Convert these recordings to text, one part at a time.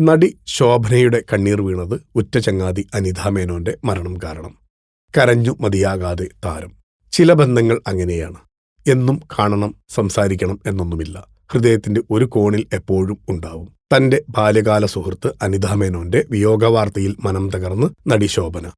നടി ശോഭനയുടെ കണ്ണീർ വീണത് ഉറ്റ ചങ്ങാതി അനിതാ മേനോന്റെ മരണം കാരണം. കരഞ്ഞു മതിയാകാതെ താരം. ചില ബന്ധങ്ങൾ അങ്ങനെയാണ്. എന്നും കാണണം സംസാരിക്കണം എന്നൊന്നുമില്ല. ഹൃദയത്തിന്റെ ഒരു കോണിൽ എപ്പോഴും ഉണ്ടാവും. തന്റെ ബാല്യകാല സുഹൃത്ത് അനിതാ മേനോന്റെ വിയോഗവാർത്തയിൽ മനം തകർന്ന് നടി ശോഭന.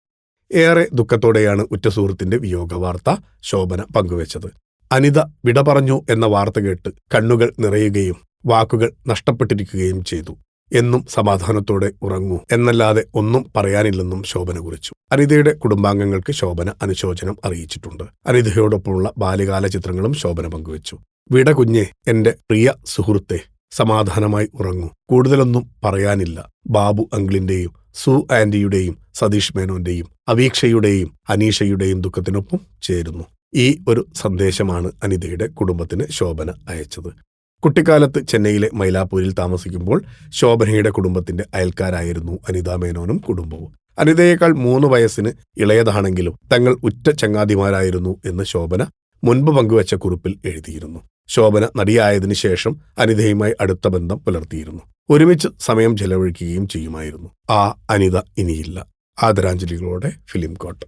ഏറെ ദുഃഖത്തോടെയാണ് ഉറ്റ സുഹൃത്തിന്റെ വിയോഗവാർത്ത ശോഭന പങ്കുവച്ചത്. അനിത വിട പറഞ്ഞു എന്ന വാർത്ത കേട്ട് കണ്ണുകൾ നിറയുകയും വാക്കുകൾ നഷ്ടപ്പെട്ടിരിക്കുകയും ചെയ്തു. എന്നും സമാധാനത്തോടെ ഉറങ്ങൂ. എന്നല്ലാതെ ഒന്നും പറയാനില്ലെന്നും ശോഭന കുറിച്ചു. അനിതയുടെ കുടുംബാംഗങ്ങൾക്ക് ശോഭന അനുശോചനം അറിയിച്ചിട്ടുണ്ട്. അനിതയോടൊപ്പമുള്ള ബാല്യകാല ചിത്രങ്ങളും ശോഭന പങ്കുവച്ചു. വിട കുഞ്ഞെ എന്റെ പ്രിയ സുഹൃത്തെ സമാധാനമായി ഉറങ്ങൂ. കൂടുതലൊന്നും പറയാനില്ല. ബാബു അങ്കിളിന്റെയും സു ആന്റിയുടെയും സതീഷ് മേനോന്റെയും അവീക്ഷയുടെയും അനീഷയുടെയും ദുഃഖത്തിനൊപ്പം ചേരുന്നു. ഈ ഒരു സന്ദേശമാണ് അനിതയുടെ കുടുംബത്തിന് ശോഭന അയച്ചത്. കുട്ടിക്കാലത്ത് ചെന്നൈയിലെ മൈലാപ്പൂരിൽ താമസിക്കുമ്പോൾ ശോഭനയുടെ കുടുംബത്തിന്റെ അയൽക്കാരായിരുന്നു അനിതാ മേനോനും കുടുംബവും. അനിതയേക്കാൾ മൂന്ന് വയസ്സിന് ഇളയതാണെങ്കിലും തങ്ങൾ ഉറ്റ ചങ്ങാതിമാരായിരുന്നു എന്ന് ശോഭന മുൻപ് പങ്കുവച്ച കുറിപ്പിൽ എഴുതിയിരുന്നു. ശോഭന നടിയായതിനു ശേഷം അനിതയുമായി അടുത്ത ബന്ധം പുലർത്തിയിരുന്നു. ഒരുമിച്ച് സമയം ചെലവഴിക്കുകയും ചെയ്യുമായിരുന്നു. ആ അനിത ഇനിയില്ല. ആദരാഞ്ജലികളോടെ ഫിലിം കോട്ട്.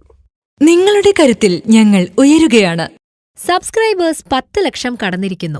നിങ്ങളുടെ കരുത്തിൽ ഞങ്ങൾ ഉയരുകയാണ്. സബ്സ്ക്രൈബേഴ്സ് പത്ത് ലക്ഷം കടന്നിരിക്കുന്നു.